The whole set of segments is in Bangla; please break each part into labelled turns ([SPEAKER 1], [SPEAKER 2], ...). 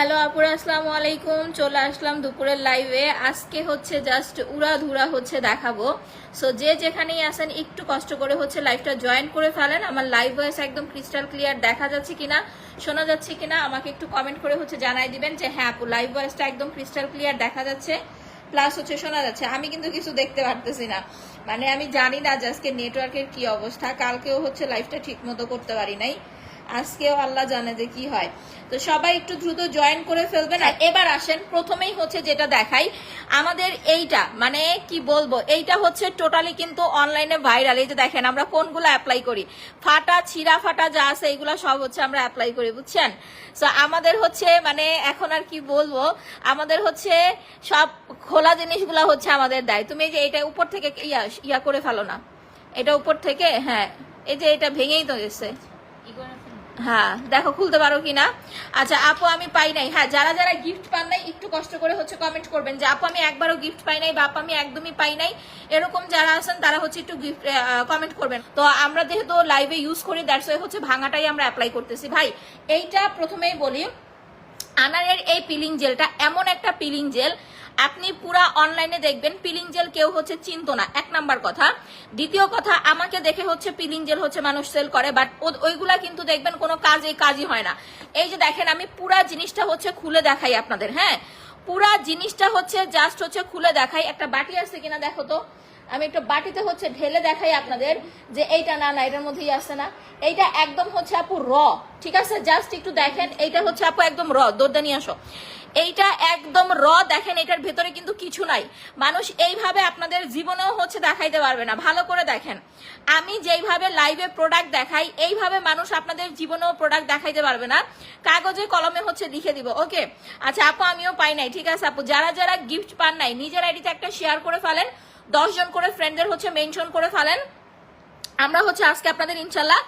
[SPEAKER 1] হ্যালো আপুরা, আসসালামু আলাইকুম। চলে আসলাম দুপুরের লাইভে আজকে হচ্ছে জাস্ট উড়াধুরা হচ্ছে দেখাবো। সো যে যেখানেই আসেন একটু কষ্ট করে হচ্ছে লাইভটা জয়েন করে ফেলেন। আমার লাইভ ভয়েস একদম ক্রিস্টাল ক্লিয়ার দেখা যাচ্ছে কিনা, শোনা যাচ্ছে কিনা, আমাকে একটু কমেন্ট করে হচ্ছে জানাই দিবেন যে হ্যাঁ আপু লাইভ ভয়েসটা একদম ক্রিস্টাল ক্লিয়ার দেখা যাচ্ছে। প্লাস হচ্ছে শোনা যাচ্ছে। আমি কিন্তু কিছু দেখতে পারতেছি না। মানে আমি জানি না যে আজকে নেটওয়ার্কের কি অবস্থা। কালকেও হচ্ছে লাইভটা ঠিক মতো করতে পারি নাই। আজকেও আল্লাহ জানে যে কি হয়। তো সবাই একটু দ্রুত জয়েন করে ফেলবেন। আর এবার আসেন, প্রথমেই হচ্ছে যেটা দেখাই, আমাদের এইটা মানে কি বলব, এইটা হচ্ছে টোটালি কিন্তু অনলাইনে ভাইরাল এই যে দেখেন, আমরা কোনগুলো অ্যাপ্লাই করি? ফাটা, ছিঁড়া ফাটা যা আছে, এগুলো সব হচ্ছে আমরা অ্যাপ্লাই করি, বুঝছেন? সো আমাদের হচ্ছে মানে এখন আর কি বলব, আমাদের হচ্ছে সব খোলা জিনিসগুলো হচ্ছে আমাদের দেয়। তুমি এই যে এটা উপর থেকে ইয়া ইয়া করে ফেলো না। এটা উপর থেকে হ্যাঁ এই যে এটা ভেঙেই তো গেছে। হ্যাঁ দেখো খুলতে পারো কিনা? আচ্ছা আপু আমি পাই নাই। হ্যাঁ যারা যারা গিফট পান নাই, একটু কষ্ট করে হচ্ছে কমেন্ট করবেন যে, আপু, আমি একবারও গিফট পাই নাই বা আপু, আমি একদমই পাই নাই। এরকম যারা আছেন, তারা হচ্ছে একটু গিফট কমেন্ট করবেন। তো আমরা যেহেতু লাইভে ইউজ করি দ্যাটস ওয়াই হচ্ছে ভাঙাটাই আমরা অ্যাপ্লাই করতেছি। ভাই, এইটা প্রথমেই বলি, আনারের এই পিলিং জেলটা এমন একটা পিলিং জেল আপনি পুরা অনলাইনে দেখবেন পিলিং জেল কেউ হচ্ছে চিন্ত না। এক নাম্বার কথা। দ্বিতীয় কথা, আমাকে দেখে হচ্ছে পিলিং জেল হচ্ছে মানুষ সেল করে বাট ওইগুলা কিন্তু দেখবেন কোনো কাজে কাজই হয় না। এই যে দেখেন, আমি পুরা জিনিসটা হচ্ছে খুলে দেখাই আপনাদের হ্যাঁ? পুরা জিনিসটা হচ্ছে জাস্ট হচ্ছে খুলে দেখাই। একটা বাটি আছে কিনা দেখো তো। আমি একটু বাটিতে হচ্ছে ঢেলে দেখাই আপনাদের যে এইটা না না, এটার মধ্যেই আসছে না। এইটা একদম হচ্ছে আপু র, ঠিক আছে? জাস্ট একটু দেখেন, এইটা হচ্ছে আপু একদম র দোরদা নিয়ে আসো। এইটা একদম র, দেখেন, এটার ভেতরে কিন্তু কিছু নাই। মানুষ এইভাবে আপনাদের জীবনেও হচ্ছে দেখাইতে পারবে না। ভালো করে দেখেন। আমি যেইভাবে লাইভে প্রোডাক্ট দেখাই, এইভাবে মানুষ আপনাদের জীবনেও প্রোডাক্ট দেখাইতে পারবে না। কাগজে, কলমে হচ্ছে লিখে দিব, ওকে? আচ্ছা আপু, আমিও পাই নাই, ঠিক আছে, আপু? যারা যারা গিফট পান নাই, নিজের আইডিতে একটা শেয়ার করে ফেলেন। জন করে ফ্রেন্ডদের হচ্ছে মেনশন করে ফেলেন। আমরা হচ্ছে আজকে আপনাদের ইনশাল্লাহ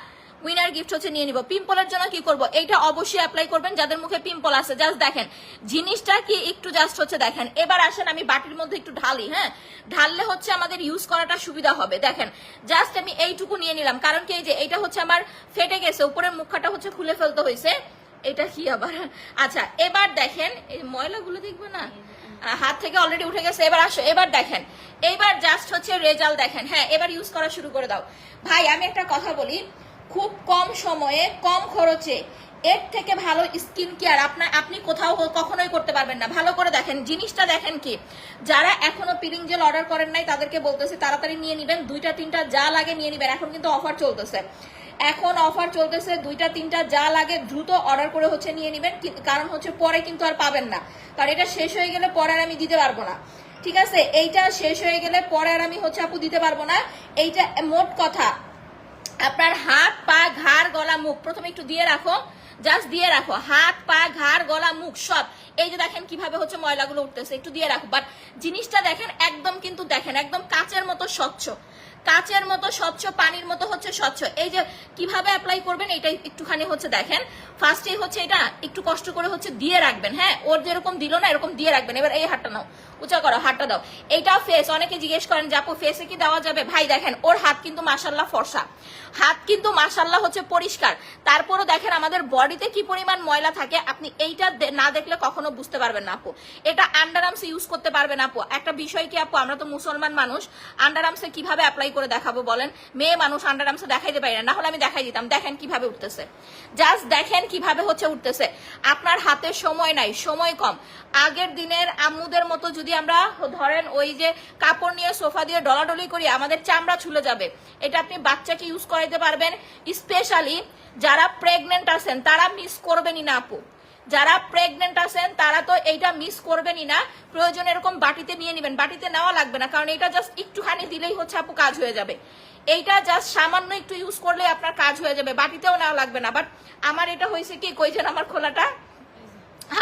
[SPEAKER 1] উইনার গিফট হচ্ছে নিয়ে নিব। পিম্পলের জন্য কি করব? এইটা অবশ্যই অ্যাপ্লাই করবেন, যাদের মুখে পিম্পল আছে। জাস্ট দেখেন, জিনিসটা কি একটু জাস্ট হচ্ছে দেখেন। এবার আসেন, আমি বাটির মধ্যে একটু ঢালি হ্যাঁ? ঢাললে হচ্ছে আমাদের ইউজ করাটা সুবিধা হবে। দেখেন জাস্ট আমি এইটুকু নিয়ে নিলাম। কারণ কি এই যে এটা হচ্ছে আমার ফেটে গেছে, উপরের মুখটা হচ্ছে খুলে ফেলতে হয়েছে। এটা কি আবার? আচ্ছা এবার দেখেন, এই ময়লাগুলো দেখব না? হাত থেকে অলরেডি উঠে গেছে। এবার আসো, এবার দেখেন। এবার জাস্ট হচ্ছে রেজাল্ট দেখেন। হ্যাঁ এবার ইউজ করা শুরু করে দাও। ভাই, আমি একটা কথা বলি। খুব কম সময়ে, কম খরচে এর থেকে ভালো স্কিন কেয়ার আপনার আপনি কোথাও কখনোই করতে পারবেন না। ভালো করে দেখেন। জিনিসটা দেখেন কি? যারা এখনও পিলিং জেল অর্ডার করেন নাই, তাদেরকে বলতেছে, তাড়াতাড়ি নিয়ে নিবেন। দুইটা, তিনটা যা লাগে নিয়ে নিবেন। এখন কিন্তু অফার চলতেছে। এখন অফার চলতেছে, দুইটা, তিনটা, যা লাগে দ্রুত অর্ডার করে হচ্ছে নিয়ে নিবেন কারণ হচ্ছে পরে কিন্তু আর পাবেন না। কারণ এটা শেষ হয়ে গেলে পরে আর আমি দিতে পারব না। ঠিক আছে? এইটা শেষ হয়ে গেলে পরে আর আমি হচ্ছে আপু দিতে পারব না। এইটা মোট কথা। আপনার হাত, পা, ঘাড়, গলা, মুখ, প্রথমে একটু দিয়ে রাখো। জাস্ট দিয়ে রাখো। হাত, পা, ঘাড়, গলা, মুখ সব। এই যে দেখেন কীভাবে হচ্ছে ময়লাগুলো উঠতেছে, একটু দিয়ে রাখো। বাট জিনিসটা দেখেন একদম কিন্তু দেখেন, একদম কাচের মতো স্বচ্ছ। কাচের মতো, স্বচ্ছ, পানির মতো হচ্ছে স্বচ্ছ। এই যে কীভাবে অ্যাপ্লাই করবেন এটা একটুখানি হচ্ছে দেখেন। ফার্স্টে হচ্ছে এটা একটু কষ্ট করে হচ্ছে দিয়ে রাখবেন হ্যাঁ? ওর যেরকম দিল না, এরকম দিয়ে রাখবেন। এবার এই হাতটা নাও, উঁচা করো, হাতটা দাও। এইটা ফেস অনেকে জিজ্ঞেস করেন যে, আপু ফেসে কি দেওয়া যাবে? ভাই, দেখেন, ওর হাত কিন্তু মাসাল্লাহ ফর্সা। হাত কিন্তু মাসাল্লাহ হচ্ছে পরিষ্কার। তারপরও দেখেন আমাদের বডিতে কি পরিমাণ ময়লা থাকে, আপনি এইটা না দেখলে কখনো বুঝতে পারবেন না, আপু। এটা আন্ডার আর্মসে ইউজ করতে পারবেন, আপু। একটা বিষয় কি, আপু, আমরা তো মুসলমান মানুষ আন্ডার আর্মসে কীভাবে অ্যাপ্লাই করে দেখাবো বলেন? মেয়ে মানুষ আন্ডার আর্মসে দেখাইতে পারি না হলে আমি দেখাই দিতাম। দেখেন কীভাবে উঠতেছে। জাস্ট দেখেন কীভাবে হচ্ছে উঠতেছে? আপনার হাতে সময় নাই, সময় কম। আগের দিনের আম্মুদের মতো যদি আমরা ধরেন ওই যে কাপড় নিয়ে সোফা দিয়ে ডলাডলি করি, আমাদের চামড়া ছুলে যাবে। এটা আপনি বাচ্চাকে ইউজ করাইতে পারবেন। স্পেশালি যারা প্রেগনেন্ট আছেন, তারা মিস করবেনই না আপু। যারা প্রেগনেন্ট আছেন, তারা তো এইটা মিস করবেনই না। প্রয়োজন এরকম বাটিতে নিয়ে নেবেন। বাটিতে নেওয়া লাগবে না, কারণ এটা জাস্ট একটুখানি দিলেই হচ্ছে আপু কাজ হয়ে যাবে। এইটা জাস্ট সামান্য একটু ইউজ করলে আপনার কাজ হয়ে যাবে। বাটিতেও নেওয়া লাগবে না। বাট আমার এটা হয়েছে কি কইছেন আমার খোলাটা?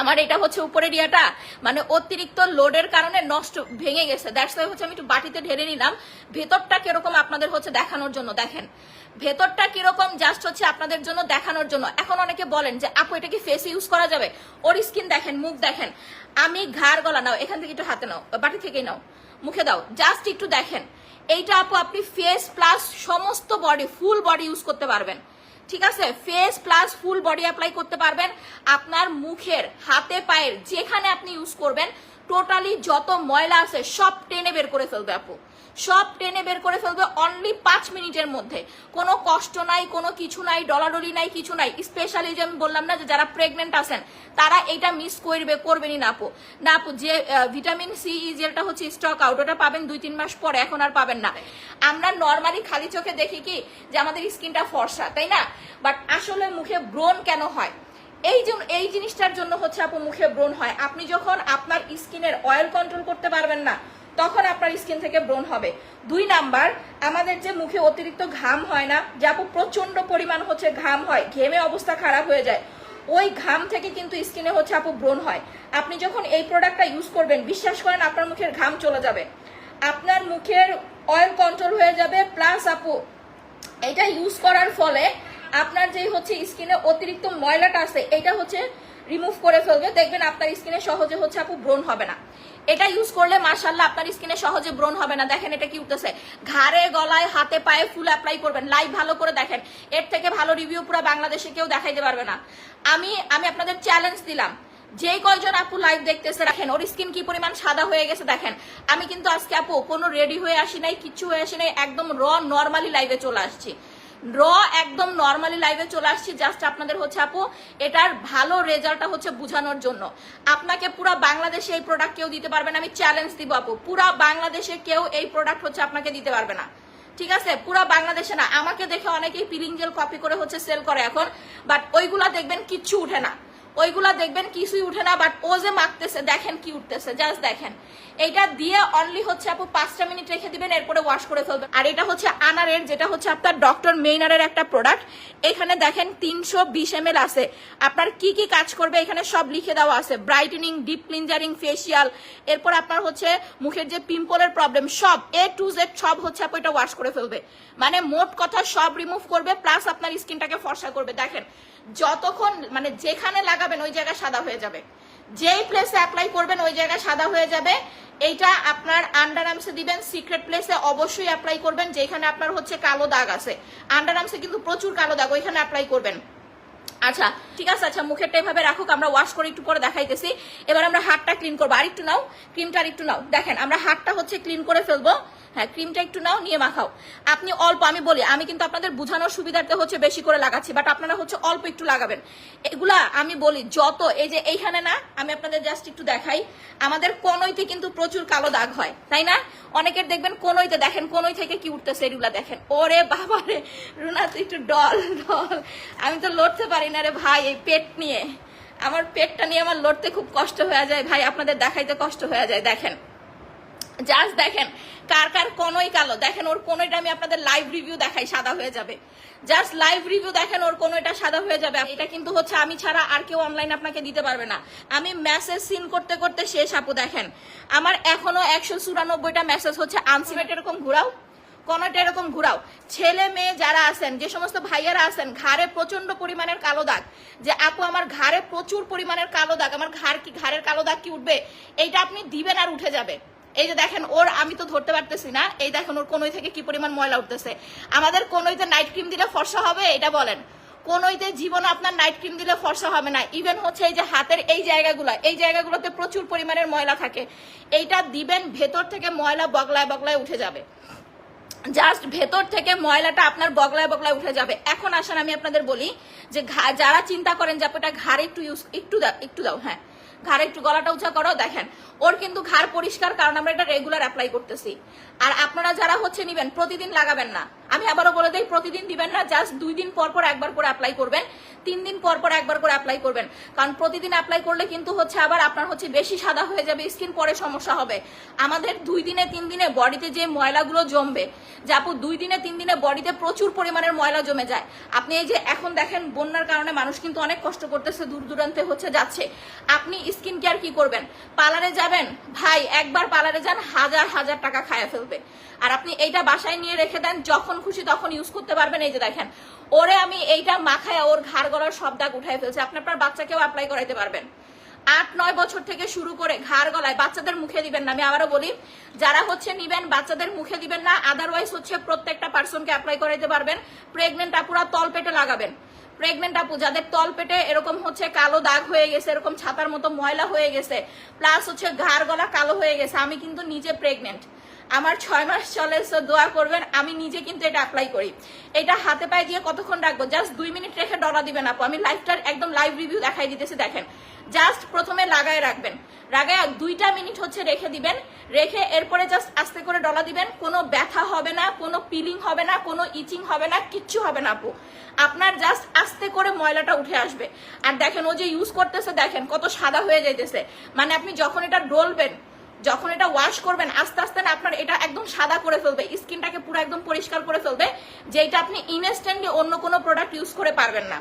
[SPEAKER 1] আমার এটা হচ্ছে উপরের ইয়াটা। মানে অতিরিক্ত লোডের কারণে নষ্ট, ভেঙে গেছে। ওয়াই হচ্ছে আমি একটু বাটিতে ঢেলে নিলাম। ভেতরটা কীরকম আপনাদের হচ্ছে দেখানোর জন্য, দেখেন। ভেতরটা কীরকম জাস্ট হচ্ছে আপনাদের জন্য দেখানোর জন্য। এখন অনেকে বলেন যে, আপু, এটা কি ফেসে ইউজ করা যাবে? ওর স্কিন দেখেন, মুখ দেখেন। আমি ঘাড় গলা নাও এখান থেকে একটু হাতে নাও, বাটি থেকেই নাও। মুখে দাও। জাস্ট একটু দেখেন। এইটা আপু, আপনি ফেস প্লাস সমস্ত বডি ফুল বডি ইউজ করতে পারবেন। ঠিক আছে? Face plus full body apply করতে পারবেন। আপনার মুখের, হাতে, পায়ের যেখানে আপনি ইউজ করবেন টোটালি যত ময়লা আছে, সব টেনে বের করে ফেলবে আপু। সব টেনে বের করে ফেলবে অনলি পাঁচ মিনিটের মধ্যে। কোনো কষ্ট নাই, কোনো কিছু নাই, ডলাডলি নাই, কিছু নাই। স্পেশালি যে আমি বললাম না যে যারা প্রেগনেন্ট আছেন, তারা এটা মিস করবে করবেনই না আপু না আপু যে ভিটামিন সি জেলটা হচ্ছে স্টক আউট ওটা পাবেন দুই, তিন মাস পরে, এখন আর পাবেন না। আমরা নর্মালি খালি চোখে দেখি কি যে আমাদের স্কিনটা ফর্সা, তাই না? বাট আসলে মুখে ব্রণ কেন হয়? এই জন্য এই জিনিসটার জন্য হচ্ছে আপু মুখে ব্রণ হয়। আপনি যখন আপনার স্কিনের অয়েল কন্ট্রোল করতে পারবেন না তখন আপনার স্কিন থেকে ব্রণ হবে। দুই নাম্বার, আমাদের যে মুখে অতিরিক্ত ঘাম হয় না আপু প্রচণ্ড পরিমাণ হচ্ছে ঘাম হয়, ঘেমে অবস্থা খারাপ হয়ে যায়, ওই ঘাম থেকে কিন্তু স্কিনে হচ্ছে আপু ব্রণ হয়। আপনি যখন এই প্রোডাক্টটা ইউজ করবেন, বিশ্বাস করেন আপনার মুখের ঘাম চলে যাবে। আপনার মুখের অয়েল কন্ট্রোল হয়ে যাবে প্লাস আপু এটা ইউজ করার ফলে আপনার যে হচ্ছে স্কিনে অতিরিক্ত ময়লাটা আছে, এটা হচ্ছে রিমুভ করে ফেলবে, দেখবেন আপনার স্কিনে সহজে হচ্ছে আপু ব্রণ হবে না। এটা ইউজ করলে মার্শাল্লাহ আপনার স্কিনে সহজে ব্রণ হবে না। দেখেন এটা কি উঠতেছে। ঘাড়ে, গলায়, হাতে, পায়ে ফুল অ্যাপ্লাই করবেন। লাইভ ভালো করে দেখেন। এর থেকে ভালো রিভিউ পুরো বাংলাদেশে কেউ দেখাইতে পারবে না। আমি আমি আপনাদের চ্যালেঞ্জ দিলাম। যেই কয়জন আপু লাইভ দেখতেছে, দেখেন, ওর স্কিন কি পরিমাণ সাদা হয়ে গেছে, দেখেন। আমি কিন্তু আজকে আপু কোনো রেডি হয়ে আসি নাই, কিচ্ছু হয়ে আসি নাই, একদম র নর্মালি লাইভে চলে আসছি। র একদম নর্মালি লাইভে চলে আসছি জাস্ট আপনাদের হচ্ছে আপু, এটার ভালো রেজাল্টটা হচ্ছে বোঝানোর জন্য। আপনাকে পুরো বাংলাদেশে এই প্রোডাক্ট কেউ দিতে পারবে না, আমি চ্যালেঞ্জ দিব আপু। পুরো বাংলাদেশে কেউ এই প্রোডাক্ট হচ্ছে আপনাকে দিতে পারবে না। ঠিক আছে? পুরো বাংলাদেশে না, আমাকে দেখে অনেকেই পিলিং জেল কপি করে হচ্ছে সেল করে এখন বাট ওইগুলা দেখবেন কিচ্ছু উঠে না। ওইগুলা দেখবেন কিছুই উঠে না বাট ও যে মাখতেছে, দেখেন কি উঠতেছে জাস্ট দেখেন। এইটা দিয়ে অনলি হচ্ছে আপু পাঁচটা মিনিট রেখে দিবেন, এরপরে ওয়াশ করে ফেলবেন। আর এটা হচ্ছে আনারের, যেটা হচ্ছে আপনার ডক্টর মেইনারের একটা প্রোডাক্ট এখানে দেখেন তিনশো বিশ এম আছে। আপনার কি কি কাজ করবে, এখানে সব লিখে দেওয়া আছে। ব্রাইটেনিং ডিপ ক্লিনজারিং ফেসিয়াল এরপর আপনার হচ্ছে মুখের যে পিম্পলের প্রবলেম সব এ টু জেড সব হচ্ছে আপু এটা ওয়াশ করে ফেলবে। মানে মোট কথা সব রিমুভ করবে প্লাস আপনার স্কিনটাকে ফর্সা করবে। দেখেন যতক্ষণ মানে যেখানে লাগাবেন ওই জায়গায় সাদা হয়ে যাবে। যেই প্লেসে অ্যাপ্লাই করবেন ওই জায়গায় সাদা হয়ে যাবে। এইটা আপনার আন্ডার আর্মসে দিবেন সিক্রেট প্লেসে অবশ্যই অ্যাপ্লাই করবেন, যেখানে আপনার হচ্ছে কালো দাগ আছে। আন্ডার আর্মসে কিন্তু প্রচুর কালো দাগ, ওইখানে অ্যাপ্লাই করবেন। আচ্ছা ঠিক আছে আচ্ছা মুখেরটা এভাবে রাখুক, আমরা ওয়াশ করে একটু পরে দেখাইতেছি। এবার আমরা হাতটা ক্লিন করব। আর একটু নাও ক্রিমটা আর একটু নাও। দেখেন, আমরা হাতটা হচ্ছে ক্লিন করে ফেলব। হ্যাঁ ক্রিমটা একটু নাও, নিয়ে মাখাও। আপনি অল্প, আমি বলি, আমি কিন্তু আপনাদের বোঝানোর সুবিধার্থে হচ্ছে বেশি করে লাগাচ্ছি বাট আপনারা হচ্ছে অল্প একটু লাগাবেন। এগুলা আমি বলি, যত, এই যে এইখানে না, আমি আপনাদের জাস্ট একটু দেখাই, আমাদের কোনইতে কিন্তু প্রচুর কালো দাগ হয়, তাই না? অনেকের দেখবেন কোনইতে, দেখেন, কোনই থেকে কি উঠতেছে এগুলা দেখেন। ওরে বাবা রে রুনা, তুই একটু ডল ডল। আমি তো লড়তে পারি না রে ভাই, এই পেট নিয়ে। আমার পেটটা নিয়ে আমার লড়তে খুব কষ্ট হয়ে যায়। ভাই, আপনাদের দেখাইতে কষ্ট হয়ে যায়, দেখেন। জাস্ট দেখেন, কার কার কোনোই কালো, দেখেন ওর কোনোটা আমি আপনাদের লাইভ রিভিউ দেখাই, সাদা হয়ে যাবে। জাস্ট লাইভ রিভিউ দেখেন ওর কোনোটা সাদা হয়ে যাবে। এটা কিন্তু হচ্ছে আমি ছাড়া আর কেউ অনলাইন আপনাকে দিতে পারবে না। আমি মেসেজ সিন করতে করতে শেষ, আপু, দেখেন। আমার এখনও একশো চুরানব্বইটা মেসেজ হচ্ছে। আনসিমেট এরকম ঘুরাও কোনোটা এরকম ঘুরাও। ছেলে মেয়ে যারা আছেন, যে সমস্ত ভাইয়ারা আছেন, ঘাড়ে প্রচণ্ড পরিমাণের কালো দাগ। যে আপু, আমার ঘাড়ে প্রচুর পরিমাণের কালো দাগ। আমার ঘাড় কি ঘাড়ের কালো দাগ কি উঠবে? এইটা আপনি দিবেন আর উঠে যাবে। এই যে দেখেন, ওর আমি তো ধরতে পারতেছি না। এই দেখেন, ওর কোনোই থেকে কি পরিমাণ ময়লা উঠতেছে। আমাদের কোনোইতে নাইট ক্রিম দিলে ফর্সা হবে, এটা বলেন। কোনোইতে জীবনে আপনার নাইট ক্রিম দিলে ফর্সা হবে না। ইভেন হচ্ছে এই যে হাতের এই জায়গাগুলো, এই জায়গাগুলোতে প্রচুর পরিমাণের ময়লা থাকে। এইটা দিবেন, ভেতর থেকে ময়লা বগলায় বগলায় উঠে যাবে। জাস্ট ভেতর থেকে ময়লাটা আপনার বগলায় বগলায় উঠে যাবে। এখন আসেন, আমি আপনাদের বলি যে যারা চিন্তা করেন যে এটা ঘাড়ে একটু ইউজ একটু দাও একটু দাও হ্যাঁ। ঘাড়ে একটু গলাটা উঁচা করো, দেখেন। ওর কিন্তু ঘাড় পরিষ্কার, কারণ আমরা এটা রেগুলার অ্যাপ্লাই করতেছি। আর আপনারা যারা হচ্ছে নিবেন, প্রতিদিন লাগাবেন না। আমি আবারও বলে দিই, প্রতিদিন দিবেন না, জাস্ট দুই দিন পর পর একবার করে অ্যাপ্লাই করবেন, তিন দিন পর পর একবার করে অ্যাপ্লাই করবেন। কারণ প্রতিদিন অ্যাপ্লাই করলে কিন্তু হচ্ছে আবার আপনার হচ্ছে বেশি সাদা হয়ে যাবে স্কিন পরে সমস্যা হবে। আমাদের দুই দিনে তিন দিনে বডিতে যে ময়লাগুলো জমবে, যে আপু দুই দিনে তিন দিনে বডিতে প্রচুর পরিমাণের ময়লা জমে যায়। আপনি এই যে এখন দেখেন, বন্যার কারণে মানুষ কিন্তু অনেক কষ্ট করতেছে, দূর দূরান্তে হচ্ছে যাচ্ছে। আপনি স্কিন কেয়ার কি করবেন? পার্লারে যাবেন, ভাই, একবার পার্লারে যান, হাজার হাজার টাকা খায় খায়া ফেলবে আর আপনি এইটা বাসায় নিয়ে রেখে দেন, যখন খুশি তখন ইউজ করতে পারবেন। এই যে দেখেন, ওরে আমি এইটা মাখায় ওর ঘাড় গলার সব দাগ উঠাই ফেলছে। আপনি আপনার বাচ্চাকেও অ্যাপ্লাই করাইতে পারবেন। আট, নয় বছর থেকে শুরু করে ঘাড় গলায়, বাচ্চাদের মুখে দিবেন না। আমি আবারও বলি, যারা হচ্ছে নিবেন, বাচ্চাদের মুখে দিবেন না। আদারওয়াইজ হচ্ছে প্রত্যেকটা পার্সনকে অ্যাপ্লাই করাইতে পারবেন। প্রেগনেন্ট আপুরা তল পেটে লাগাবেন। প্রেগনেন্ট আপু, যাদের তল পেটে এরকম হচ্ছে কালো দাগ হয়ে গেছে, এরকম ছাতার মতো ময়লা হয়ে গেছে প্লাস হচ্ছে ঘাড় গলা কালো হয়ে গেছে, আমি কিন্তু নিজে প্রেগনেন্ট আমার ছয় মাস চলে দোয়া করবেন, আমি নিজে কিন্তু এটা অ্যাপ্লাই করি। এটা হাতে পায়ে দিয়ে কতক্ষণ রাখব? জাস্ট দুই মিনিট রেখে ডলা দিবেন আপু। আমি লাইভটার একদম লাইভ রিভিউ দেখাই দিতেছি, দেখেন। জাস্ট প্রথমে লাগায় রাখবেন। লাগায় দুইটা মিনিট হচ্ছে রেখে দিবেন। রেখে এরপরে জাস্ট আস্তে করে ডলা দিবেন। কোনো ব্যথা হবে না, কোনো পিলিং হবে না, কোনো ইচিং হবে না, কিচ্ছু হবে না আপু। আপনার জাস্ট আস্তে করে ময়লাটা উঠে আসবে। আর দেখেন ও যে ইউজ করতেছে, দেখেন কত সাদা হয়ে যাইতেছে। মানে আপনি যখন এটা ডলবেন যখন এটা ওয়াশ করবেন, আস্তে আস্তে না আপনার এটা একদম সাদা করে ফেলবে, স্কিনটাকে পুরো একদম পরিষ্কার করে ফেলবে যেটা আপনি ইনস্ট্যান্টলি অন্য কোনো প্রোডাক্ট ইউজ করে পারবেন না।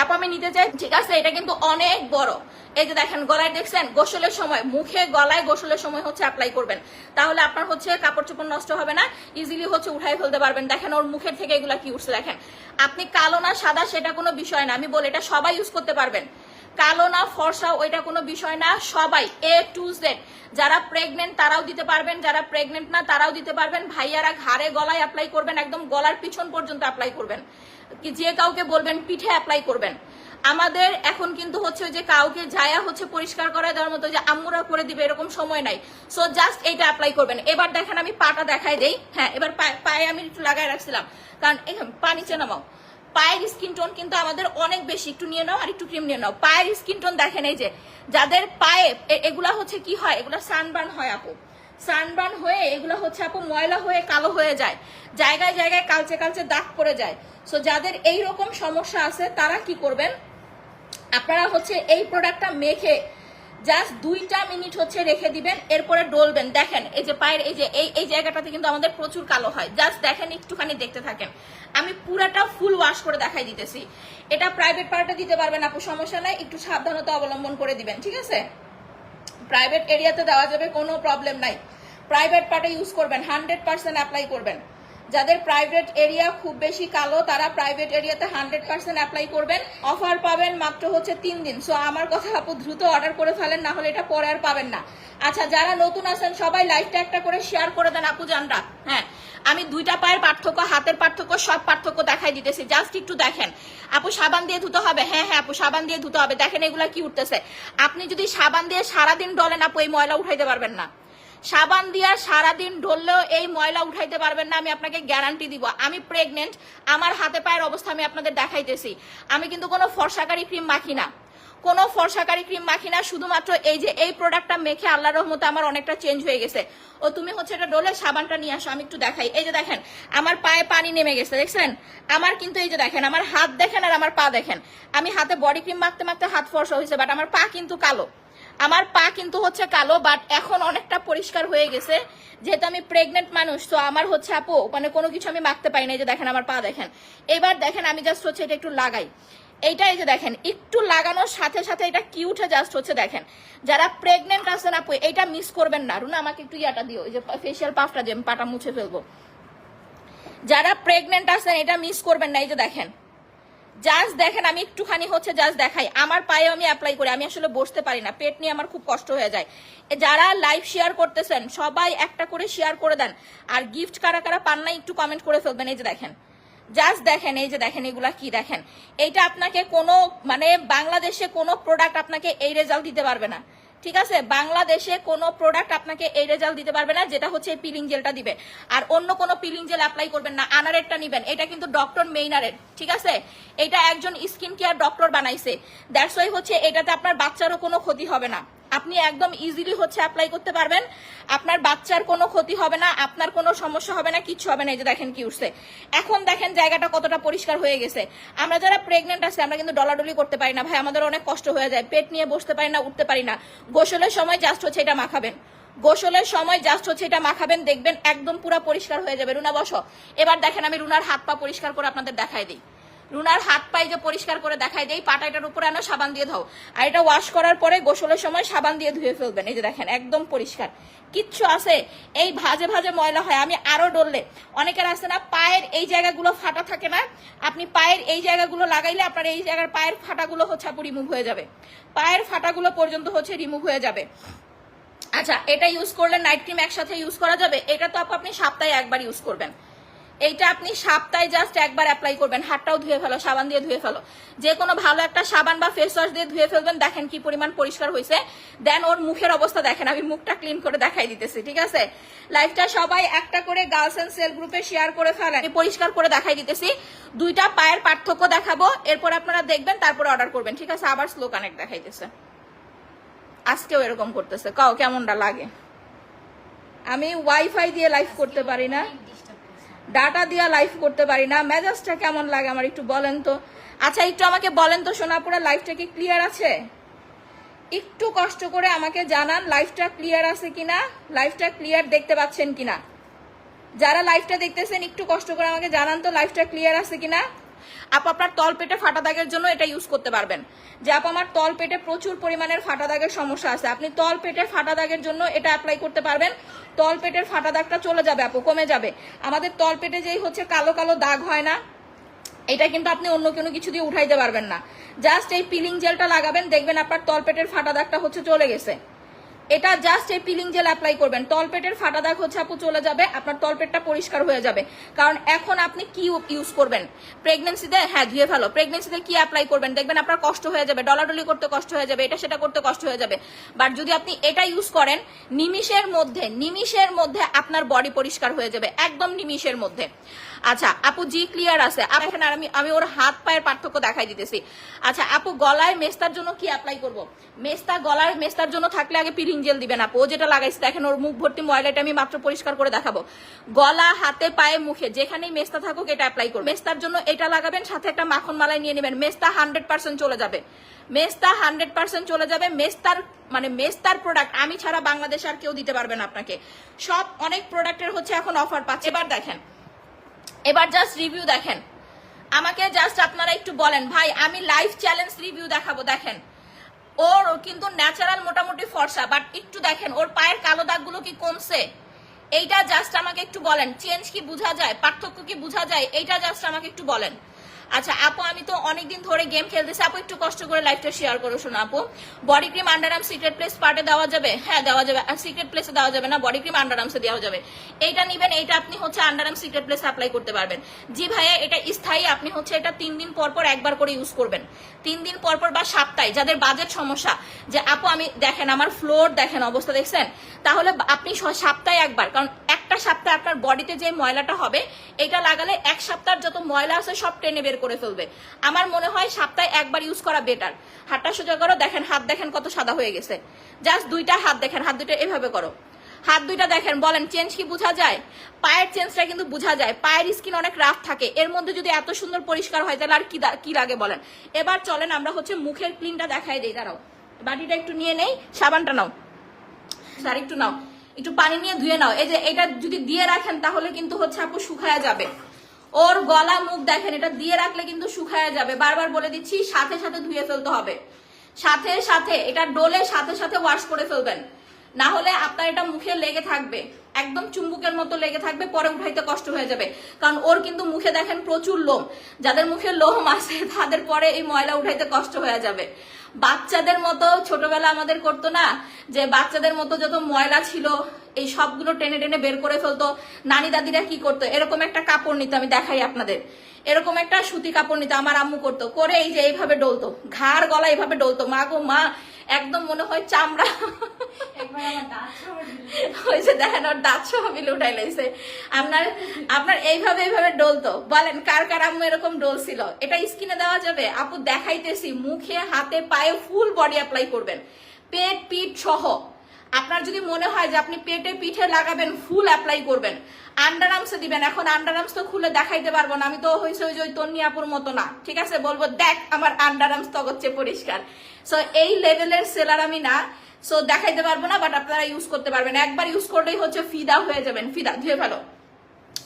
[SPEAKER 1] আপু, আমি নিতে চাই, ঠিক আছে? এটা কিন্তু অনেক বড়। এই যে দেখেন, গলায় দেখছেন, গোসলের সময়, মুখে গলায় গোসলের সময় হচ্ছে অ্যাপ্লাই করবেন। তাহলে আপনার হচ্ছে কাপড় চোপড় নষ্ট হবে না ইজিলি হচ্ছে উঠাই ফেলতে পারবেন। দেখেন, ওর মুখের থেকে এগুলা কি উঠছে, দেখেন। আপনি কালো না সাদা, সেটা কোনো বিষয় না। আমি বলি, এটা সবাই ইউজ করতে পারবেন। কালো না, ফর্সা, ওইটা কোনো বিষয় না। সবাই এ টু জেড যারা প্রেগনেন্ট তারাও দিতে পারবেন। যারা প্রেগনেন্ট না, তারাও দিতে পারবেন। ভাইয়ারা ঘাড়ে গলায় অ্যাপ্লাই করবেন, একদম গলার পিছন পর্যন্ত অ্যাপ্লাই করবেন। যে কাউকে বলবেন, পিঠে অ্যাপ্লাই করবেন। আমাদের এখন কিন্তু হচ্ছে যে কাউকে যায়া হচ্ছে পরিষ্কার করা দেওয়ার মতো যে আম্মুরা করে দিবে, এরকম সময় নাই। সো জাস্ট এইটা অ্যাপ্লাই করবেন। এবার দেখেন আমি পাটা দেখাই দেই। হ্যাঁ এবার পায়ে- আমি একটু লাগাই রাখছিলাম। কারণ এখানে পা নিচে নামাও। পায়ের স্কিন টোন কিন্তু আমাদের অনেক বেশি। একটু নিয়ে নাও আর একটু ক্রিম নিয়ে নাও। পায়ের স্কিন টোন দেখেন এই যে, যাদের পায়ে এগুলা হচ্ছে কি হয়? এগুলা সানবার্ন হয় আপু। সানবার্ন হয়ে এগুলো হচ্ছে আপু ময়লা হয়ে কালো হয়ে যায়। জায়গায় জায়গায় কালচে কালচে দাগ পড়ে যায়। সো যাদের এই রকম সমস্যা আছে, তারা কি করবেন? আপনারা হচ্ছে এই প্রোডাক্টটা মেখে জাস্ট দুইটা মিনিট হচ্ছে রেখে দিবেন, এরপরে ডলবেন। দেখেন, এই যে পায়ের, এই যে, এই এই জায়গাটাতে কিন্তু আমাদের প্রচুর কালো হয়। জাস্ট দেখেন, একটুখানি দেখতে থাকেন। আমি পুরাটা ফুল ওয়াশ করে দেখাই দিতেছি। এটা প্রাইভেট পার্টে দিতে পারবেন আপু, সমস্যা নাই। একটু সাবধানতা অবলম্বন করে দিবেন, ঠিক আছে? প্রাইভেট এরিয়াতে দেওয়া যাবে, কোনো প্রবলেম নাই। প্রাইভেট পার্টে ইউজ করবেন হান্ড্রেড পার্সেন্ট অ্যাপ্লাই করবেন। যাদের প্রাইভেট এরিয়া খুব বেশি কালো, তারা প্রাইভেট এরিয়াতে হান্ড্রেড পার্সেন্ট অ্যাপ্লাই করবেন। অফার পাবেন মাত্র হচ্ছে তিন দিন। সো আমার কথা আপু দ্রুত অর্ডার করে ফেলেন, না হলে এটা পরে আর পাবেন না। আচ্ছা যারা নতুন আছেন, সবাই লাইভটা একটা করে শেয়ার করে দেন, আপু জানরা। হ্যাঁ আমি দুইটা পায়ের পার্থক্য, হাতের পার্থক্য, সব পার্থক্য দেখাই দিতেছি। জাস্ট একটু দেখেন। আপু, সাবান দিয়ে ধুতে হবে? হ্যাঁ হ্যাঁ আপু, সাবান দিয়ে ধুতে হবে। দেখেন এগুলা কি উঠতেছে। আপনি যদি সাবান দিয়ে সারাদিন ডলেন, আপু, এই ময়লা উঠাইতে পারবেন না। সাবান দিয়া সারাদিন ঢললেও এই ময়লা উঠাইতে পারবেন না, আমি আপনাকে গ্যারান্টি দিব। আমি প্রেগনেন্ট আমার হাতে পায়ের অবস্থা আমি আপনাদের দেখাইতেছি। আমি কিন্তু কোনো ফর্সাকারী ক্রিম মাখি না। কোনো ফর্সাকারী ক্রিম মাখি না, শুধুমাত্র এই যে এই প্রোডাক্টটা মেখে আল্লাহর রহমতে আমার অনেকটা চেঞ্জ হয়ে গেছে। ও তুমি হচ্ছে এটা ডলে সাবানটা নিয়ে আসো, আমি একটু দেখাই। এই যে দেখেন, আমার পায়ে পানি নেমে গেছে, দেখছেন? আমার কিন্তু এই যে দেখেন, আমার হাত দেখেন আর আমার পা দেখেন। আমি হাতে বডি ক্রিম মাখতে মাখতে হাত ফর্সা হয়েছে বাট আমার পা কিন্তু কালো। আমার পা কিন্তু হচ্ছে কালো বাট এখন অনেকটা পরিষ্কার হয়ে গেছে। যেহেতু আমি প্রেগনেন্ট মানুষ, তো আমার হচ্ছে আপু মানে কোনো কিছু আমি মাখতে পারি না যে দেখেন আমার পা দেখেন। এবার দেখেন আমি জাস্ট হচ্ছে এটা একটু লাগাই। এইটা এই যে দেখেন, একটু লাগানোর সাথে সাথে এটা কি উঠে জাস্ট হচ্ছে দেখেন। যারা প্রেগনেন্ট আছেন আপু, এটা মিস করবেন না। রুনা, আমাকে একটু ইয়াটা দিও যে ফেসিয়াল পাফটা যে আমি পাটা মুছে ফেলব। যারা প্রেগনেন্ট আছেন, এটা মিস করবেন না, এই যে দেখেন। জাস্ট দেখেন, আমি একটুখানি হচ্ছে জাস্ট দেখাই। আমার পায়ে আমি অ্যাপ্লাই করি, আমি আসলে বসতে পারি না। পেট নিয়ে আমার খুব কষ্ট হয়ে যায়। যারা লাইভ শেয়ার করতেছেন, সবাই একটা করে শেয়ার করে দেন। আর গিফট কারা কারা পান না একটু কমেন্ট করে ফেলবেন। এই যে দেখেন। জাস্ট দেখেন, এই যে দেখেন, এগুলা কি দেখেন? এইটা আপনাকে কোনো মানে বাংলাদেশে কোনো প্রোডাক্ট আপনাকে এই রেজাল্ট দিতে পারবে না। ঠিক আছে? বাংলাদেশে কোনো প্রোডাক্ট আপনাকে এই রেজাল্ট দিতে পারবে না, যেটা হচ্ছে পিলিং জেলটা দিবে। আর অন্য কোনো পিলিং জেল অ্যাপ্লাই করবেন না আনারেটটা নেবেন। এটা কিন্তু ডক্টর মেইনারের, ঠিক আছে? এটা একজন স্কিন কেয়ার ডক্টর বানাইছে। দ্যাটস ওয়াই হচ্ছে এটাতে আপনার বাচ্চারও কোনো ক্ষতি হবে না। আপনি একদম ইজিলি হচ্ছে অ্যাপ্লাই করতে পারবেন। আপনার বাচ্চার কোনো ক্ষতি হবে না, আপনার কোনো সমস্যা হবে না কিছু হবে না, এই যে দেখেন কি উঠছে। এখন দেখেন জায়গাটা কতটা পরিষ্কার হয়ে গেছে। আমরা যারা প্রেগনেন্ট আছে, আমরা কিন্তু ডলাডলি করতে পারি না, ভাই, আমাদের অনেক কষ্ট হয়ে যায়। পেট নিয়ে বসতে পারি না, উঠতে পারি না। গোসলের সময় জাস্ট হচ্ছে এটা মাখাবেন। গোসলের সময় জাস্ট হচ্ছে এটা মাখাবেন, দেখবেন একদম পুরো পরিষ্কার হয়ে যাবে। রুনা, বসো। এবার দেখেন আমি রুনার হাত পা পরিষ্কার করে আপনাদের দেখাই দিই। রুনার হাত পায়ে যে পরিষ্কার করে দেখাই দেই পাটা এটার উপরে আনো, সাবান দিয়ে দাও আর এটা ওয়াশ করার পরে গোসলের সময় সাবান দিয়ে ধুয়ে ফেলবেন। এই যে দেখেন, একদম পরিষ্কার। কিচ্ছু আছে। এই ভাজে ভাজে ময়লা হয়। আমি আরও ডললে। অনেকের আছে না, পায়ের এই জায়গাগুলো ফাটা থাকে না। আপনি পায়ের এই জায়গাগুলো লাগাইলে আপনার এই জায়গার পায়ের ফাটাগুলো হচ্ছে রিমুভ হয়ে যাবে। পায়ের ফাটাগুলো পর্যন্ত হচ্ছে রিমুভ হয়ে যাবে। আচ্ছা এটা ইউজ করলে নাইট ক্রিম একসাথে ইউজ করা যাবে? এটা তো আপু আপনি সপ্তাহে একবার ইউজ করবেন। এইটা আপনি সপ্তাহে জাস্ট একবার অ্যাপ্লাই করবেন। হাতটাও ধুয়ে ফেলো, সাবান দিয়ে ধুয়ে ফেলো। যে কোনো ভালো একটা সাবান বা ফেস ওয়াশ দিয়ে ধুয়ে ফেলবেন, দেখেন কি পরিমাণ পরিষ্কার হয়েছে। দেন ওর মুখের অবস্থা দেখেন, আমি মুখটা ক্লিন করে দেখাই দিতেছি, ঠিক আছে? লাইফটা সবাই একটা করে গার্লস এন্ড সেল গ্রুপে শেয়ার করে ফেলেন। আমি পরিষ্কার করে দেখাই দিতেছি। দুইটা পায়ের পার্থক্য দেখাবো, এরপর আপনারা দেখবেন, তারপর অর্ডার করবেন, ঠিক আছে? আবার স্লো কানেক্ট দেখাইতেছে। আজকেও এরকম করতেছে। কাও, কেমনটা লাগে? আমি ওয়াইফাই দিয়ে লাইভ করতে পারি না। ডাটা দিয়ে লাইভ করতে পারি না। মেজাজটা কেমন লাগে আমার একটু বলেন তো। আচ্ছা একটু আমাকে বলেন তো সোনাপুরা লাইভটা কি ক্লিয়ার আছে? একটু কষ্ট করে আমাকে জানান লাইভটা ক্লিয়ার আছে কিনা? লাইভটা ক্লিয়ার দেখতে পাচ্ছেন কিনা? যারা লাইভটা দেখতেছেন, একটু কষ্ট করে আমাকে জানান তো লাইভটা ক্লিয়ার আছে কিনা? আপ, আপনার তল পেটে ফাটা দাগের জন্য এটা ইউজ করতে পারবেন। যে আপ, আমার তল পেটে প্রচুর পরিমাণের ফাটা দাগের সমস্যা আছে। আপনি তল পেটের ফাটা দাগের জন্য এটা অ্যাপ্লাই করতে পারবেন। তল পেটের ফাটা দাগটা চলে যাবে আপু, কমে যাবে। আমাদের তলপেটে যেই হচ্ছে কালো কালো দাগ হয় না, এটা কিন্তু আপনি অন্য কোনো কিছু দিয়ে উঠাইতে পারবেন না। জাস্ট এই পিলিং জেলটা লাগাবেন, দেখবেন আপনার তলপেটের ফাটা দাগটা হচ্ছে চলে গেছে। এটা জাস্ট এই পিলিং জেল অ্যাপ্লাই করবেন। তলপেটের ফাটা দাগ হচ্ছে, আপু, চলে যাবে, আপনার তলপেটটা পরিষ্কার হয়ে যাবে। কারণ এখন আপনি কি ইউজ করবেন? প্রেগনেন্সিতে হ্যাঁ ধুয়ে ফেলো। প্রেগনেন্সিতে কি অ্যাপ্লাই করবেন? দেখবেন আপনার কষ্ট হয়ে যাবে, ডলাডলি করতে কষ্ট হয়ে যাবে, এটা সেটা করতে কষ্ট হয়ে যাবে। বাট যদি আপনি এটা ইউজ করেন, নিমিষের মধ্যে নিমিষের মধ্যে আপনার বডি পরিষ্কার হয়ে যাবে, একদম নিমিষের মধ্যে। আচ্ছা আপু জি ক্লিয়ার আছে। আমি আমি ওর হাত পায়ের পার্থক্য দেখাই দিতেছি। আচ্ছা আপু, গলায় মেস্তার জন্য কি অ্যাপ্লাই করব? মেস্তা, গলায় মেস্তার জন্য থাকলে আগে পিরিং জেল দিবেন আপু ও যেটা লাগাইছে, দেখেন ওর মুখ ভর্তি ময়লাটা আমি মাত্র পরিষ্কার করে দেখাবো। গলা, হাতে, পায়ে, মুখে, যেখানেই মেস্তা থাকুক এটা অ্যাপ্লাই করবেন মেস্তার জন্য এটা লাগাবেন, সাথে একটা মাখন মালাই নিয়ে নেবেন। মেস্তা হান্ড্রেড পার্সেন্ট চলে যাবে। মেস্তা হান্ড্রেড পার্সেন্ট চলে যাবে। মেস্তার মানে মেস্তার প্রোডাক্ট আমি ছাড়া বাংলাদেশ আর কেউ দিতে পারবেন আপনাকে। সব অনেক প্রোডাক্টের হচ্ছে এখন অফার পাচ্ছে। এবার দেখেন, এবার জাস্ট রিভিউ দেখেন। আমাকে জাস্ট আপনারা একটু বলেন, ভাই, আমি লাইভ চ্যালেঞ্জ রিভিউ দেখাবো, দেখেন। ওর কিন্তু ন্যাচারাল মোটামুটি ফর্সা বাট একটু দেখেন, ওর পায়ের কালো দাগগুলো কি কমছে? এইটা জাস্ট আমাকে একটু বলেন। চেঞ্জ কি বোঝা যায়? পার্থক্য কি বোঝা যায়? এইটা জাস্ট আমাকে একটু বলেন। আচ্ছা আপু, আমি তো অনেকদিন ধরে গেম খেলতেছি। আপু, একটু কষ্ট করে লাইফটা শেয়ার করো, শোনো আপু। Body cream underarm secret place পার্টে দেওয়া যাবে? হ্যাঁ দেওয়া যাবে। আর সিক্রেট প্লেসে দেওয়া যাবে না বডি ক্রিম আন্ডারআর্মসে দেওয়া যাবে। এইটা নিবেন, এইটা আপনি হচ্ছে আন্ডারআর্ম সিক্রেট প্লেসে অ্যাপ্লাই করতে পারবেন। জি ভাইয়া, এটা স্থায়ী, আপনি হচ্ছে এটা তিন দিন পর পর একবার করে ইউজ করবেন। তিন দিন পর পর বা সপ্তাহে, যাদের বাজেট সমস্যা, যে আপু, আমি দেখেন, আমার ফ্লোর দেখেন অবস্থা, দেখছেন? তাহলে আপনি সপ্তাহে একবার, কারণ একটা সপ্তাহে আপনার বডিতে যে ময়লাটা হবে এটা লাগালে এক সপ্তাহের যত ময়লা আছে সব টেনে বের করে ফেলবে। আমার মনে হয় সপ্তাহে একবার ইউজ করা বেটার হাতটা সোজা করো, দেখেন, হাত দেখেন কত সাদা হয়ে গেছে। জাস্ট দুইটা হাত দেখেন, হাত দুইটা এভাবে করো। হাত দুইটা দেখেন, বলেন চেঞ্জ কি বোঝা যায়? পায়ের চেঞ্জটা কিন্তু বোঝা যায়। পায়ের স্কিন অনেক রাফ থাকে। এর মধ্যে যদি এত সুন্দর পরিষ্কার হয়, তাহলে আর কি লাগে বলেন? এবার চলেন আমরা হচ্ছে মুখের ক্লিনটা দেখাই দিই। দাঁড়াও। বাটিটা একটু নিয়ে নেই, সাবানটা নাও। স্যার, একটু নাও। একটু পানি নিয়ে ধুয়ে নাও। এই যে, এটা যদি দিয়ে রাখেন, তাহলে কিন্তু হচ্ছে আপু শুকায়া যাবে। ওর গলা মুখ দেখেন, এটা দিয়ে রাখলে কিন্তু শুকায়া যাবে। বারবার বলে দিচ্ছি, সাথে সাথে ধুয়ে ফেলতে হবে। সাথে সাথে, এটা ডোলে সাথে সাথে ওয়াশ করে ফেলবেন। না হলে আপনার এটা মুখে লেগে থাকবে। একদম চুম্বুকের মতো লেগে থাকবে, পরে উঠাইতে কষ্ট হয়ে যাবে। কারণ ওর কিন্তু মুখে দেখেন প্রচুর লোম। যাদের মুখে লোম আছে, তাদের পরে এই ময়লা উঠাইতে কষ্ট হয়ে যাবে। বাচ্চাদের মতো, ছোটবেলা আমাদের করতো না, যে বাচ্চাদের মতো যত ময়লা ছিল এই সবগুলো টেনে টেনে বের করে ফেলতো। নানি দাদিরা কি করতো? এরকম একটা কাপড় নিত আমি দেখাই আপনাদের। এরকম একটা সুতি কাপড় নিত আমার আম্মু করতো। করে এই যে এইভাবে ডলতো ঘাড় গলা এইভাবে ডলতো। মা গো মা একদম মনে হয় চামড়া। ওই যে দেখেন ওর দাঁত সহ উঠাই লাইছে। আপনার আপনার এইভাবে এইভাবে ডলতো। বলেন কার কার আম্মু এরকম ডলছিল? এটা স্কিনে দেওয়া যাবে। আপু দেখাইতেছি মুখে হাতে পায়ে ফুল বডি অ্যাপ্লাই করবেন। পেট পিঠ সহ। আপনার যদি মনে হয় যে আপনি পেটে পিঠে লাগাবেন ফুল অ্যাপ্লাই করবেন। আন্ডার দিবেন। এখন আন্ডার আর্মস তো খুলে দেখাইতে পারব না। আমি তো হয়েছে ওই যে ওই তন্নিয়াপুর মতো না। ঠিক আছে? বলব, দেখ, আমার আন্ডার আর্মস তো হচ্ছে পরিষ্কার। সো এই লেভেলের সেলার আমি না। সো দেখাইতে পারব না বাট আপনারা ইউজ করতে পারবেন। একবার ইউজ করলেই হচ্ছে ফিদা হয়ে যাবেন। ফিদা, ধুয়ে ফেলো।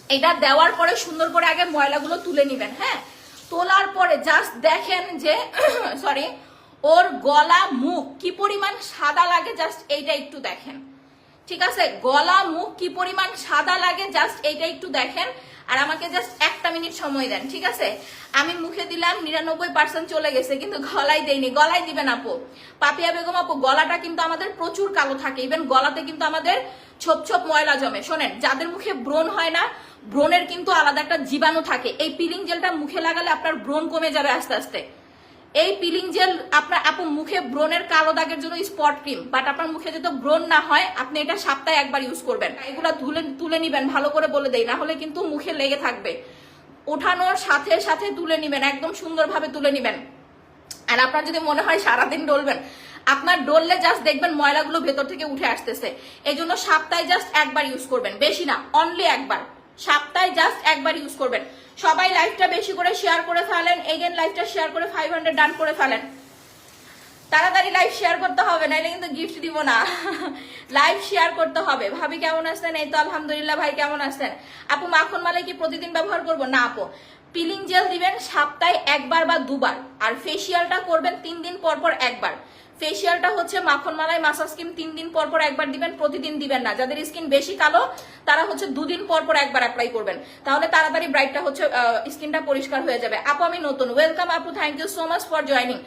[SPEAKER 1] এটা দেওয়ার পরে সুন্দর করে আগে ময়লাগুলো তুলে নিবেন হ্যাঁ? তোলার পরে জাস্ট দেখেন যে সরি ওর গলা, মুখ কি পরিমাণ সাদা লাগে জাস্ট এইটা একটু দেখেন। ঠিক আছে? গলা, মুখ কি পরিমাণ সাদা লাগে জাস্ট এইটা একটু দেখেন। আর আমাকে জাস্ট একটা মিনিট সময় দেন, ঠিক আছে? আমি মুখে দিলাম, নিরানব্বই পার্সেন্ট চলে গেছে, কিন্তু গলায় দেয়নি গলায় দিবেন আপু। পাপিয়া বেগম আপু, গলাটা কিন্তু আমাদের প্রচুর কালো থাকে। ইভেন গলাতে কিন্তু আমাদের ছোপ ছোপ ময়লা জমে। শোনেন, যাদের মুখে ব্রণ হয় না, ব্রণের কিন্তু আলাদা একটা জীবাণু থাকে। এই পিলিং জেলটা মুখে লাগালে আপনার ব্রণ কমে যাবে আস্তে আস্তে। এই পিলিং জেল আপনার আপু মুখে ব্রণের কালো দাগের জন্য স্পট ক্রিম বাট আপনার মুখে যাতে ব্রণ না হয়, আপনি এটা সপ্তাহে একবার ইউজ করবেন। এগুলা তুলে তুলে নিবেন, ভালো করে বলে দেই, না হলে কিন্তু মুখে লেগে থাকবে। ওঠানোর সাথে সাথে তুলে নিবেন, একদম সুন্দরভাবে তুলে নিবেন। আর আপনার যদি মনে হয় সারাদিন ডলবেন, আপনার ডললে জাস্ট দেখবেন ময়লাগুলো ভেতর থেকে উঠে আসতেছে। এই জন্য সপ্তাহে জাস্ট একবার ইউজ করবেন, বেশি না অনলি একবার। সপ্তাহে জাস্ট একবার ইউজ করবেন। সবাই লাইভটা বেশি করে শেয়ার করে ফেলেন এগেন লাইভটা শেয়ার করে ফাইভ হান্ড্রেড ডান করে ফেলেন। তাড়াতাড়ি লাইভ শেয়ার করতে হবে নাইলে কিন্তু গিফট দিব না। লাইভ শেয়ার করতে হবে। ভাবি কেমন আছেন? এই তো আলহামদুলিল্লাহ ভাই কেমন আছেন? আপু, মাখন মালাই কি প্রতিদিন ব্যবহার করব? না, আপু। পিলিং জেল দিবেন সপ্তাহে একবার বা দুবার। আর ফেসিয়ালটা করবেন তিন দিন পর পর একবার। ফেসিয়ালটা হচ্ছে মাখন মালাই মাসাজ স্কিন তিন দিন পর পর একবার দিবেন, প্রতিদিন দিবেন না। যাদের স্কিন বেশি কালো, তারা হচ্ছে দুদিন পর পর একবার অ্যাপ্লাই করবেন। তাহলে তাড়াতাড়ি ব্রাইটটা হচ্ছে স্কিনটা পরিষ্কার হয়ে যাবে। আপু, আমি নতুন। ওয়েলকাম আপু thank you so much for joining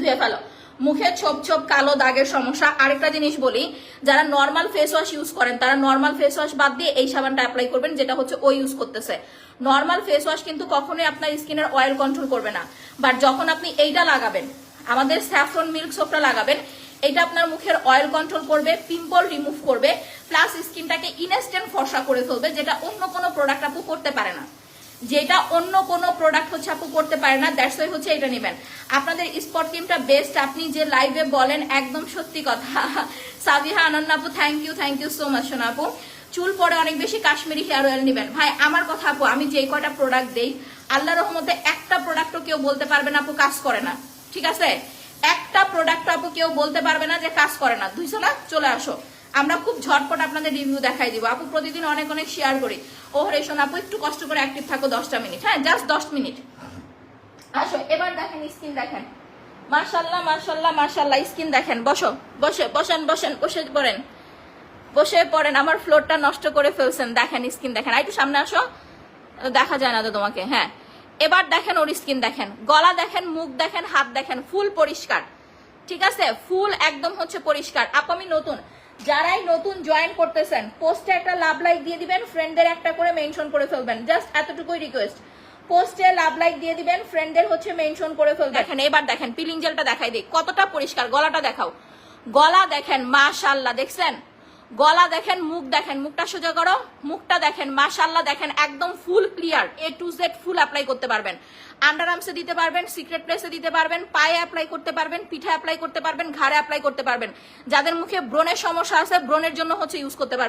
[SPEAKER 1] ধুয়ে ফেলো। মুখে ছোপ ছোপ কালো দাগের সমস্যা। আরেকটা জিনিস বলি, যারা নর্মাল ফেস ওয়াশ ইউজ করেন, তারা নর্মাল ফেস ওয়াশ বাদ দিয়ে এই সাবানটা অ্যাপ্লাই করবেন, যেটা হচ্ছে ও ইউজ করতেছে। নর্মাল ফেস ওয়াশ কিন্তু কখনোই আপনার স্কিনের অয়েল কন্ট্রোল করবে না। বাট যখন আপনি এইটা লাগাবেন আমাদের স্যাফ্রন মিল্ক সোপটা লাগাবেন। এটা আপনার মুখের অয়েল কন্ট্রোল করবে পিম্পল রিমুভ করবে প্লাস স্কিনটাকে ইনস্ট্যান্ট ফর্সা করে ফেলবে, যেটা অন্য কোনো প্রোডাক্ট আপু করতে পারে না। যেটা অন্য কোনো প্রোডাক্ট হচ্ছে আপু করতে পারে না দ্যাটস ওয়াই হচ্ছে এটা নেবেন। আপনাদের স্পট ক্রিমটা বেস্ট আপনি যে লাইভে বলেন, একদম সত্যি কথা। সাবিহা, আনন্দ আপু thank you thank you so much সোনা আপু। চুল পরে অনেক বেশি কাশ্মীরি হেয়ার অয়েল নেবেন। ভাই, আমার কথা আপু, আমি যে কয়টা প্রোডাক্ট দেই আল্লাহ রহমতে একটা প্রোডাক্টও কেউ বলতে পারবে না আপু, কাজ করে না। ঠিক আছে? একটা প্রোডাক্ট আপু কেউ বলতে পারবে না যে কাজ করে না। দুইশো না? চলে আসো। আমরা খুব ঝটপট আপনাদের রিভিউ দেখাই দিব। আপু প্রতিদিন অনেক অনেক শেয়ার করি। ও হরে শোন আপু, একটু কষ্ট করে অ্যাক্টিভ থাকো দশটা মিনিট হ্যাঁ জাস্ট দশ মিনিট আসো, এবার দেখেন স্কিন দেখেন। মার্শাল্লাহ মার্শাল্লাহ মার্শাল্লাহ স্কিন দেখেন। বসো, বসে, বসেন বসেন, বসে পড়েন। বসে পড়েন, আমার ফ্লোরটা নষ্ট করে ফেলছেন। দেখেন স্কিন দেখেন। একটু সামনে আসো। দেখা যায় না তো তোমাকে। হ্যাঁ এবার দেখেন ওর স্কিন দেখেন, গলা দেখেন, মুখ দেখেন, হাত দেখেন, ফুল পরিষ্কার। ঠিক আছে? ফুল একদম হচ্ছে পরিষ্কার। আপ নতুন। যারাই নতুন জয়েন করতেছেন পোস্টে একটা লাভ লাইক দিয়ে দিবেন ফ্রেন্ডদের একটা করে মেনশন করে ফেলবেন। জাস্ট এতটুকুই রিকোয়েস্ট পোস্টে লাভ লাইক দিয়ে দিবেন ফ্রেন্ডদের হচ্ছে মেনশন করে ফেলবেন। দেখেন, এবার দেখেন পিলিং জেলটা দেখাই দিই। কতটা পরিষ্কার? গলাটা দেখাও। গলা দেখেন মাশাল্লাহ দেখছেন? গলা দেখেন, মুখ দেখেন, মুখটা সোজা করো, মুখটা দেখেন মাশাল্লাহ দেখেন, একদম full clear A to Z full apply করতে পারবেন। আন্ডার আর্মসে দিতে পারবেন সিক্রেট প্লেসে দিতে পারবেন, পায়ে অ্যাপ্লাই করতে পারবেন, পিঠে অ্যাপ্লাই করতে পারবেন, ঘাড়ে অ্যাপ্লাই করতে পারবেন। যাদের মুখে ব্রণের সমস্যা আছে, ব্রণের জন্য হচ্ছে ইউজ করতে পারবেন।